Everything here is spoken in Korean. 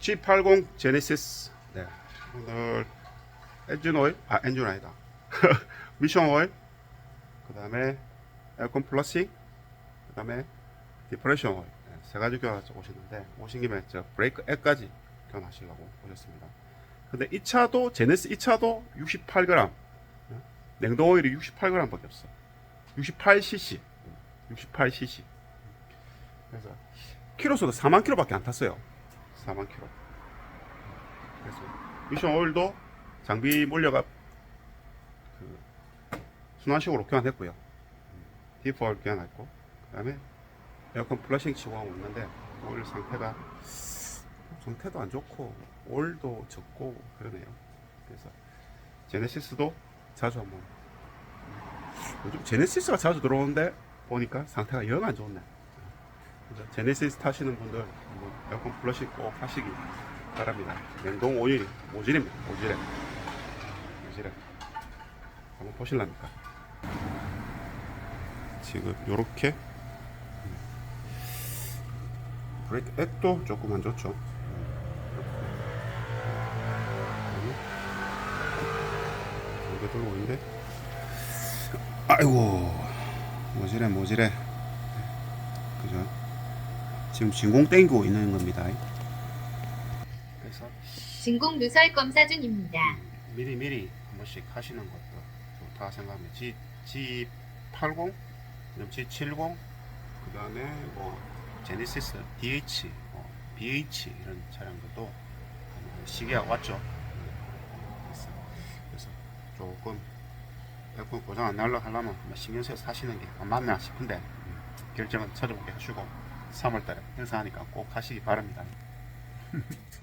G80 제네시스. 네. 오늘 엔진 오일, 아 엔진 아니다. 미션 오일. 그 다음에 에어컨 플러싱. 그 다음에 디프레션 오일. 네, 세 가지 교환하자 오시는데 오신 김에 저 브레이크 액까지 교환하시려고 오셨습니다. 근데 이 차도 제네스 이 차도 68g. 네? 냉동 오일이 68g밖에 없어. 68cc. 68cc. 그래서 키로수도 4만 킬로밖에 안 탔어요. 4만 킬로. 그래서 미션 오일도 장비 몰려가 그 순환식으로 교환했고요. 오일 교환했고 그다음에 에어컨 플러싱 치고 하고 있는데 오일 상태가 상태도 안 좋고 오일도 적고 그러네요. 그래서 제네시스도 자주 한번 요즘 제네시스가 자주 들어오는데 보니까 상태가 영 안 좋네. 제네시스 타시는 분들 에어컨 플러싱 꼭 하시기 바랍니다. 냉동 오일이 모질입니다. 모질해. 모질해. 한번 보실랍니까? 지금 요렇게 브레이크 액도 조금 안 좋죠. 이게 돌고 있는데 아이고 모질해 모질해 그죠 지금 진공 땡기고 있는 겁니다. 그래서 진공 누설 검사 중입니다. 미리 미리 한 번씩 하시는 것도 좋다 생각합니다 G, G80 그다음 G70 그 다음에 뭐 제네시스 DH 뭐 BH 이런 차량들도 시계하고 왔죠. 그래서, 조금 고장 안 날라 하려면 신경 써서 사시는 게안 맞나 싶은데 음, 결정은 찾아보게 하시고 3월달에 행사하니까 꼭 하시기 바랍니다